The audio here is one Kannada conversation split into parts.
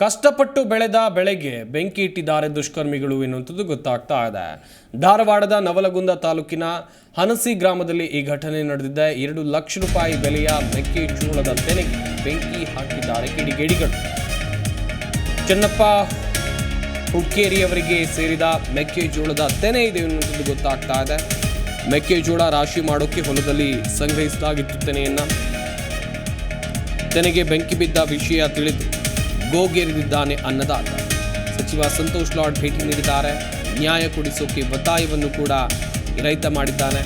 ಕಷ್ಟಪಟ್ಟು ಬೆಳೆದ ಬೆಳೆಗೆ ಬೆಂಕಿ ಇಟ್ಟಿದ್ದಾರೆ ದುಷ್ಕರ್ಮಿಗಳು ಎನ್ನುವಂಥದ್ದು ಗೊತ್ತಾಗ್ತಾ ಇದೆ. ಧಾರವಾಡದ ನವಲಗುಂದ ತಾಲೂಕಿನ ಹನಸಿ ಗ್ರಾಮದಲ್ಲಿ ಈ ಘಟನೆ ನಡೆದಿದೆ. ಎರಡು ಲಕ್ಷ ರೂಪಾಯಿ ಬೆಲೆಯ ಮೆಕ್ಕೆಜೋಳದ ತೆನೆಗೆ ಬೆಂಕಿ ಹಾಕಿದ್ದಾರೆ ಕಿಡಿಗೇಡಿಗಳು. ಚೆನ್ನಪ್ಪ ಹುಕ್ಕೇರಿಯವರಿಗೆ ಸೇರಿದ ಮೆಕ್ಕೆಜೋಳದ ತೆನೆ ಇದೆ ಎನ್ನುವಂಥದ್ದು ಗೊತ್ತಾಗ್ತಾ ಇದೆ. ಮೆಕ್ಕೆಜೋಳ ರಾಶಿ ಮಾಡೋಕೆ ಹೊಲದಲ್ಲಿ ಸಂಗ್ರಹಿಸಲಾಗಿತ್ತು ತೆನೆಯನ್ನ. ತೆನೆಗೆ ಬೆಂಕಿ ಬಿದ್ದ ವಿಷಯ ತಿಳಿದು ಗೋಗೆರೆದಿದ್ದಾನೆ ಅನ್ನದಾತ. ಸಚಿವ ಸಂತೋಷ್ ಲಾಡ್ ಭೇಟಿ ನೀಡಿದ್ದಾರೆ. ನ್ಯಾಯ ಕೊಡಿಸೋಕೆ ಒತ್ತಾಯವನ್ನು ಕೂಡ ರೈತ ಮಾಡಿದ್ದಾನೆ.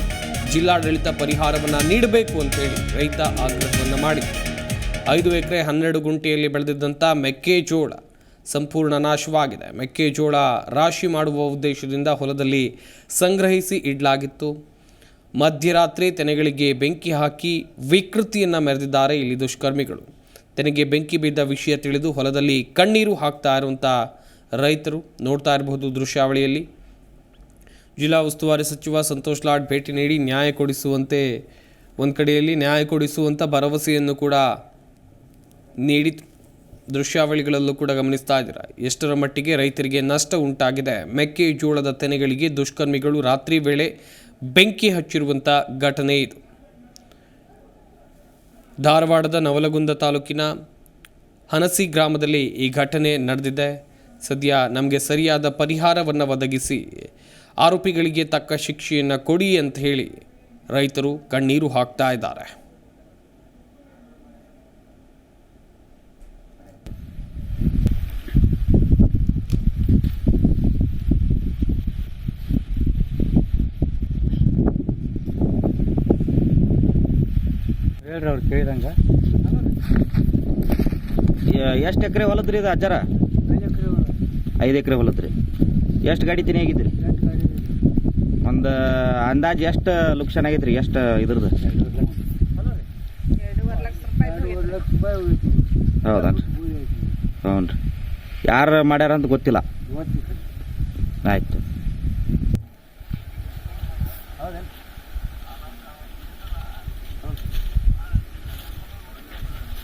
ಜಿಲ್ಲಾಡಳಿತ ಪರಿಹಾರವನ್ನು ನೀಡಬೇಕು ಅಂತೇಳಿ ರೈತ ಆಗ್ರಹವನ್ನು ಮಾಡಿದೆ. ಐದು ಎಕರೆ ಹನ್ನೆರಡು ಗುಂಟೆಯಲ್ಲಿ ಬೆಳೆದಿದ್ದಂಥ ಮೆಕ್ಕೆಜೋಳ ಸಂಪೂರ್ಣ ನಾಶವಾಗಿದೆ. ಮೆಕ್ಕೆಜೋಳ ರಾಶಿ ಮಾಡುವ ಉದ್ದೇಶದಿಂದ ಹೊಲದಲ್ಲಿ ಸಂಗ್ರಹಿಸಿ ಇಡಲಾಗಿತ್ತು. ಮಧ್ಯರಾತ್ರಿ ತೆನೆಗಳಿಗೆ ಬೆಂಕಿ ಹಾಕಿ ವಿಕೃತಿಯನ್ನು ಮೆರೆದಿದ್ದಾರೆ ಇಲ್ಲಿ ದುಷ್ಕರ್ಮಿಗಳು. ತೆನೆಗೆ ಬೆಂಕಿ ಬಿದ್ದ ವಿಷಯ ತಿಳಿದು ಹೊಲದಲ್ಲಿ ಕಣ್ಣೀರು ಹಾಕ್ತಾ ಇರುವಂಥ ರೈತರು ನೋಡ್ತಾ ಇರಬಹುದು ದೃಶ್ಯಾವಳಿಯಲ್ಲಿ. ಜಿಲ್ಲಾ ಉಸ್ತುವಾರಿ ಸಚಿವ ಸಂತೋಷ್ ಲಾಡ್ ಭೇಟಿ ನೀಡಿ ನ್ಯಾಯ ಕೊಡಿಸುವಂತೆ, ಒಂದು ಕಡೆಯಲ್ಲಿ ನ್ಯಾಯ ಕೊಡಿಸುವಂಥ ಭರವಸೆಯನ್ನು ಕೂಡ ನೀಡಿ ದೃಶ್ಯಾವಳಿಗಳಲ್ಲೂ ಕೂಡ ಗಮನಿಸ್ತಾ ಇದ್ದೀರಾ? ಎಷ್ಟರ ಮಟ್ಟಿಗೆ ರೈತರಿಗೆ ನಷ್ಟ ಉಂಟಾಗಿದೆ? ಮೆಕ್ಕೆಜೋಳದ ತೆನೆಗಳಿಗೆ ದುಷ್ಕರ್ಮಿಗಳು ರಾತ್ರಿ ವೇಳೆ ಬೆಂಕಿ ಹಚ್ಚಿರುವಂಥ ಘಟನೆ ಇದು. ಧಾರವಾಡದ ನವಲಗುಂದ ತಾಲೂಕಿನ ಹನಸಿ ಗ್ರಾಮದಲ್ಲಿ ಈ ಘಟನೆ ನಡೆದಿದೆ. ಸದ್ಯ ನಮಗೆ ಸರಿಯಾದ ಪರಿಹಾರವನ್ನು ಒದಗಿಸಿ ಆರೋಪಿಗಳಿಗೆ ತಕ್ಕ ಶಿಕ್ಷೆಯನ್ನು ಕೊಡಿ ಅಂತ ಹೇಳಿ ರೈತರು ಕಣ್ಣೀರು ಹಾಕ್ತಾ ಇದ್ದಾರೆ. ಹೇಳ್ರಿ ಅವ್ರು ಕೇಳಿದಂಗೆ. ಎಷ್ಟು ಎಕರೆ ಹೊಲದ್ರಿ ಇದು ಅಜ್ಜಾರ? ಐದು ಎಕರೆ ಹೊಲದ್ರಿ. ಎಷ್ಟು ಗಾಡಿ ತಿನಿ ಆಗಿದ್ರಿ? ಒಂದು ಅಂದಾಜು ಎಷ್ಟು ಲುಕ್ಷನ್ ಆಗೈತ್ರಿ ಎಷ್ಟು ಇದ್ರದ್ದು ಹೌದನ್ರಿ ಹ್ಞೂ ರೀ ಯಾರು ಮಾಡ್ಯಾರ ಅಂತ ಗೊತ್ತಿಲ್ಲ. ಆಯ್ತು.